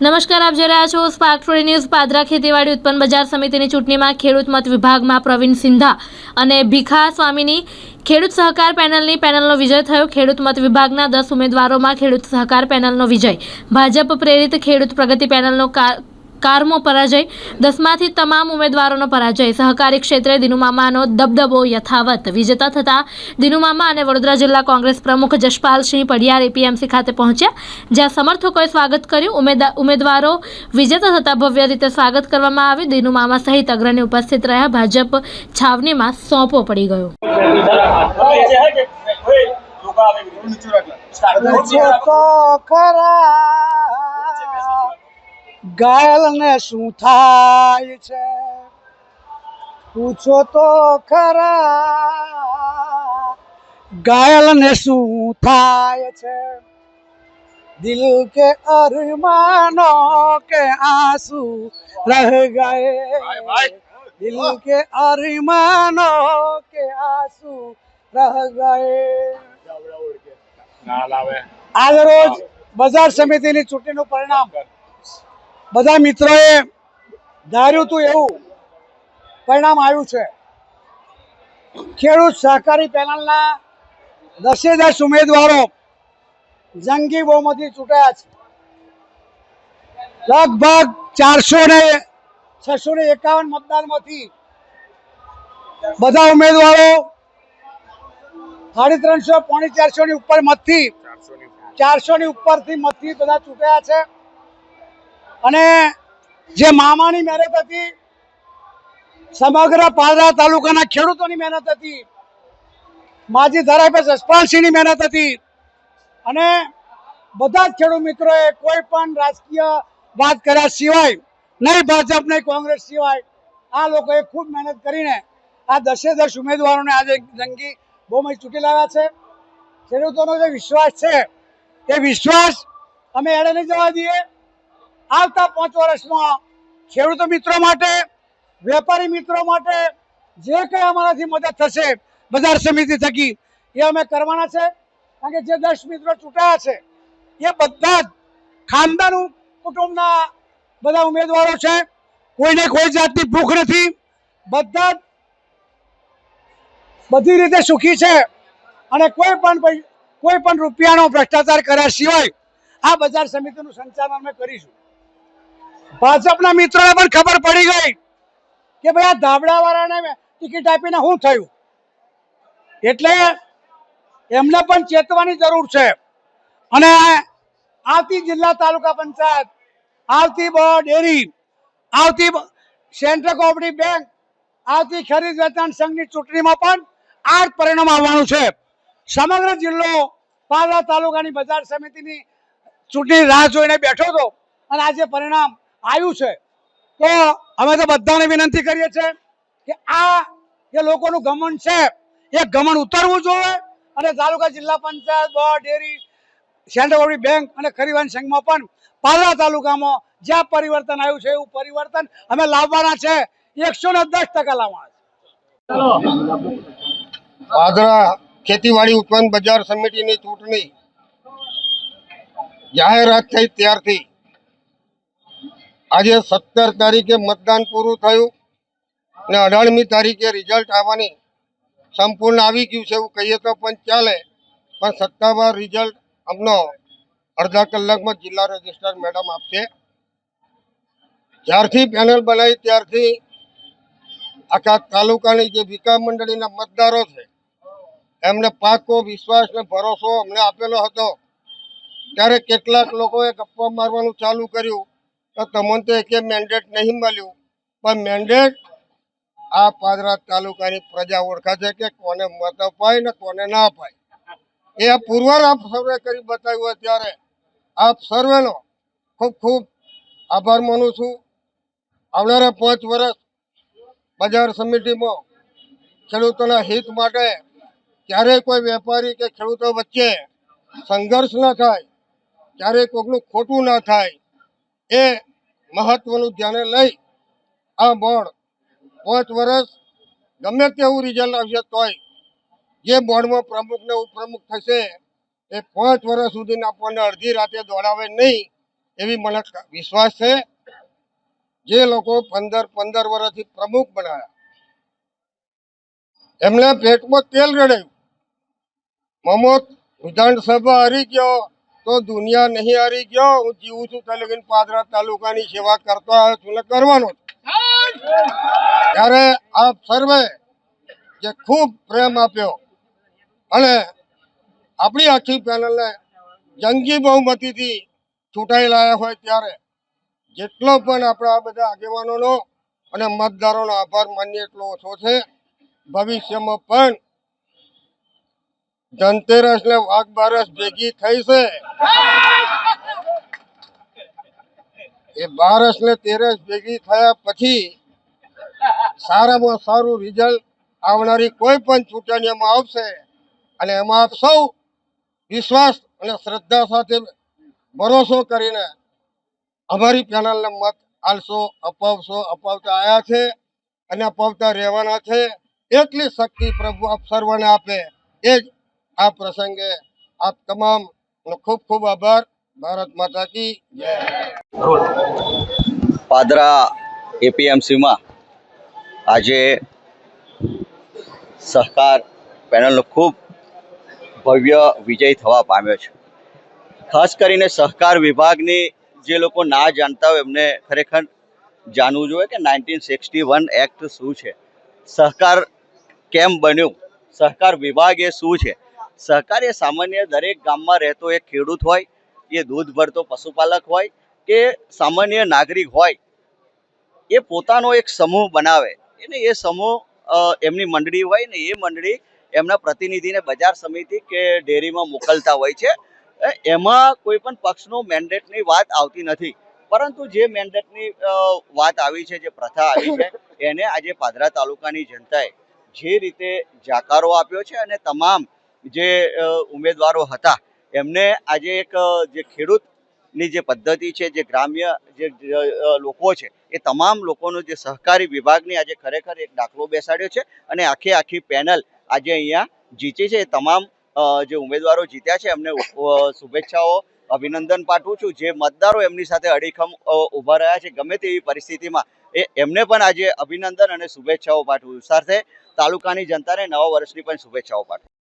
નમસ્કાર, આપ જોઈ રહ્યા છો સ્પાર્ક ટુડે ન્યૂઝ પાદરા ખેતીવાડી ઉત્પન્ન બજાર સમિતિની ચૂંટણીમાં ખેડૂત મત વિભાગમાં પ્રવીણ સિંધા અને ભીખા સ્વામીની ખેડૂત સહકાર પેનલની પેનલનો વિજય થયો. ખેડૂત મત વિભાગના દસ ઉમેદવારોમાં ખેડૂત સહકાર પેનલનો વિજય. ભાજપ પ્રેરિત ખેડૂત પ્રગતિ પેનલનો કારમો પરાજય. દસમાંથી તમામ ઉમેદવારોનો પરાજય. સહકારી ક્ષેત્રે દિનુમામાનો દબદબો યથાવત. વિજેતા થતા દિનુમામા અને વડોદરા જિલ્લા કોંગ્રેસ પ્રમુખ જશપાલસિંહ પડિયાર એપીએમસી ખાતે પહોંચ્યા. જ્યાં સમર્થકોએ સ્વાગત કર્યું. ઉમેદવારો વિજેતા થતા ભવ્ય રીતે સ્વાગત કરવામાં આવ્યું દિનુમામા સહિત અગ્રણી ઉપસ્થિત રહ્યા. ભાજપ છાવણીમાં સોંપો પડી ગયો. ગાયલને શું થાય છે? પૂછો તો ખરા ગાયલને શું થાય છે? દિલ કે અરમાનો કે આંસુ રહ ગયે? દિલ કે અરમાનો કે આંસુ રહ ગયે? આજ રોજ બજાર સમિતિની ચૂંટણીનું પરિણામ. બધા મિત્રોએ ધાર્યું હતું એવું પરિણામ આવ્યું છે. ખેડૂત સહકારી પેનલના દસે દસ ઉમેદવારો જંગી બહુમતી ચૂંટાયા છે. લગભગ ચારસો ને છસો ને એકાવન મતદાનમાંથી બધા ઉમેદવારો સાડી ત્રણસો પોણી ચારસો ની ઉપર મતથી ચારસો ની ઉપરથી મતથી બધા ચૂંટાયા છે. અને જે મામાની મહેનત હતી, સમગ્ર પાલરા તાલુકાના ખેડૂતોની મહેનત હતી, માજી ધારાભાઈ જસપાલસિંહની મહેનત હતી, અને બધા જ ખેડૂત મિત્રોએ કોઈ પણ રાજકીય વાત કર્યા સિવાય, નહીં ભાજપ, નહીં કોંગ્રેસ સિવાય, આ લોકોએ ખૂબ મહેનત કરીને આ દસે દસ ઉમેદવારોને આજે જંગી બહુમતી ચૂંટી લાવ્યા છે. ખેડૂતોનો જે વિશ્વાસ છે, એ વિશ્વાસ અમે એડે નહીં જવા દઈએ. આવતા પાંચ વર્ષમાં ખેડૂતો મિત્રો માટે, વેપારી મિત્રો માટે જે કંઈ અમારાથી મદદ થશે, બજાર સમિતિ થકી, એ અમે કરવાના છે. કારણ કે જે દસ મિત્રો ચૂંટાયા છે, એ બધા જ ખાનદાન કુટુંબના બધા ઉમેદવારો છે. કોઈને કોઈ જાતની ભૂખ નથી. બધા જ બધી રીતે સુખી છે. અને કોઈ પણ કોઈ પણ રૂપિયાનો ભ્રષ્ટાચાર કર્યા સિવાય આ બજાર સમિતિનું સંચાલન અમે કરીશું. ભાજપના મિત્રોને પણ ખબર પડી ગઈ કે ભાઈ આ ધાબળા વાળાને ટિકિટ આપીને શું થયું? એટલે એમને પણ ચેતવાની જરૂર છે. અને આવતી જિલ્લા તાલુકા પંચાયત, આવતી ડેરી, આવતી સેન્ટ્રલ કોઓપરેટિવ બેંક, આવતી ખરીદ વેચાણ સંઘની ચૂંટણીમાં પણ આ જ પરિણામ આવવાનું છે. સમગ્ર જિલ્લો પાલા તાલુકાની બજાર સમિતિની ચૂંટણી રાહ જોઈને બેઠો હતો. અને આજે પરિણામ આવ્યું છે. તો અમે તો બધાને વિનંતી કરીએ છીએ કે આ જે લોકોનું ગમન છે એ ગમન ઉતરવું જોઈએ અને તાલુકા જિલ્લા panchayat board dairy central bank અને ખરીવાન સંઘમાં પણ પાલરા તાલુકામાં જ્યાં પરિવર્તન આવ્યું છે એવું પરિવર્તન અમે લાવવાના છે. એકસો ને દસ ટકા લાવવાના છે. પાદરા ખેતીવાડી ઉત્પન્ન બજાર સમિતિની ચૂંટણી જાહેરાત થઈ ત્યારથી. આજે સત્તર તારીખે મતદાન પૂરું થયું ને અઢારમી તારીખે રિઝલ્ટ આવવાની સંપૂર્ણ આવી ગયું છે એવું કહીએ તો પણ ચાલે. પણ સત્તાવાર રિઝલ્ટ અમનો અડધા કલાકમાં જિલ્લા રજિસ્ટ્રાર મેડમ આપશે. જ્યારથી પેનલ બનાવી ત્યારથી આખા તાલુકાની જે વિકાસ મંડળીના મતદારો છે, એમને પાકો, વિશ્વાસ ને ભરોસો અમને આપેલો હતો. ત્યારે કેટલાક લોકોએ ગપ્પા મારવાનું ચાલુ કર્યું. તો તમને તો એકે મેન્ડેટ નહીં મળ્યું. પણ મેન્ડેટ આ પાદરા તાલુકાની પ્રજા ઓળખાશે કે કોને મત અપાય ને કોને ના અપાય. એ પુરવાર આપ સર્વે કરી બતાવ્યું અત્યારે આપ સર્વેનો ખૂબ ખૂબ આભાર માનું છું. આવનારા પાંચ વર્ષ બજાર સમિતિમાં ખેડૂતોના હિત માટે ક્યારેય કોઈ વેપારી કે ખેડૂતો વચ્ચે સંઘર્ષ ન થાય, ક્યારેય કોઈકનું ખોટું ના થાય. એ મહત્વનું ધ્યાને લઈ આ બોર્ડ પાંચ વર્ષ ગમે તેવું રિઝલ્ટ આવશે તોય જે બોર્ડમાં પ્રમુખ ને ઉપપ્રમુખ થશે એ પાંચ વર્ષ સુધી આપણને અડધી રાતે દોડાવે નહીં એવી મને વિશ્વાસ છે. જે લોકો પંદર પંદર વર્ષથી પ્રમુખ બનાવ્યા એમને પેટમાં તેલ રડાયું. મમોત વિધાનસભા હારી ગયો. તો દુનિયા નહીં હારી ગયો. હું જીવું છું ત્યાં લગીને પાદરા તાલુકાની સેવા કરતો આવ્યો છું. ને કરવાનો ત્યારે આપ સર્વે જે ખૂબ પ્રેમ આપ્યો અને આપણી આખી પેનલને જંગી બહુમતીથી ચૂંટાઈ લાયા હોય ત્યારે જેટલો પણ આપણા આ બધા આગેવાનોનો અને મતદારોનો આભાર માન્ય એટલો ઓછો છે. ભવિષ્યમાં પણ ધનતેરસ ને વાઘ બારસ ભેગી થઈ છે. એ બારસ ને તેરસ ભેગી થયા પછી સારામાં સારું રિઝલ્ટ આવનારી કોઈ પણ ચૂંટણીઓમાં આવશે. અને એમાં આપ સૌ વિશ્વાસ અને શ્રદ્ધા સાથે ભરોસો કરીને અમારી પેનલને મત આલશો અપાવશો, અપાવતા આવ્યા છે અને અપાવતા રહેવાના છે. એટલી શક્તિ પ્રભુ આપ સર્વને આપે. એ જ આ પ્રસંગે આપ તમામ ખૂબ ખૂબ આભાર. ભારત માતા કી પાદરા એપીએમસીમાં આજે સહકાર પેનલનો ખૂબ ભવ્ય વિજય થવા પામ્યો છે. ખાસ કરીને સહકાર વિભાગની જે લોકો ના જાણતા હોય એમને ખરેખર જાણવું જોઈએ કે નાઇન્ટીન સિક્સટી વન એક્ટ શું છે? સહકાર કેમ બન્યું? સહકાર વિભાગ એ શું છે? સહકાર એ સામાન્ય દરેક ગામમાં રહેતો એક ખેડૂત હોય, એ દૂધ ભરતો પશુપાલક હોય કે સામાન્ય નાગરિક હોય, એ પોતાનો એક સમૂહ બનાવે. એને એ સમૂહ એમની મંડળી હોય ને એ મંડળી એમના પ્રતિનિધિને બજાર સમિતિ કે ડેરીમાં મોકલતા હોય છે. એમાં કોઈ પણ પક્ષનો મેન્ડેટની વાત આવતી નથી. પરંતુ જે મેન્ડેટની વાત આવી છે, જે પ્રથા આવી છે, એને આજે પાદરા તાલુકાની જનતાએ જે રીતે જાકારો આપ્યો છે અને તમામ જે ઉમેદવારો હતા, એમને આજે એક જે ખેડૂતની જે પદ્ધતિ છે, જે ગ્રામ્ય, જે લોકો છે, એ તમામ લોકોનો જે સહકારી વિભાગની આજે ખરેખર એક દાખલો બેસાડ્યો છે અને આખી આખી પેનલ આજે અહીંયા જીતી છે. તમામ જે ઉમેદવારો જીત્યા છે, એમને શુભેચ્છાઓ, અભિનંદન પાઠવું છું. જે મતદારો એમની સાથે અડીખમ ઊભા રહ્યા છે, ગમે તેવી પરિસ્થિતિમાં, એ એમને પણ આજે અભિનંદન અને શુભેચ્છાઓ પાઠવું સાથે તાલુકાની જનતાને નવા વર્ષની પણ શુભેચ્છાઓ પાઠવું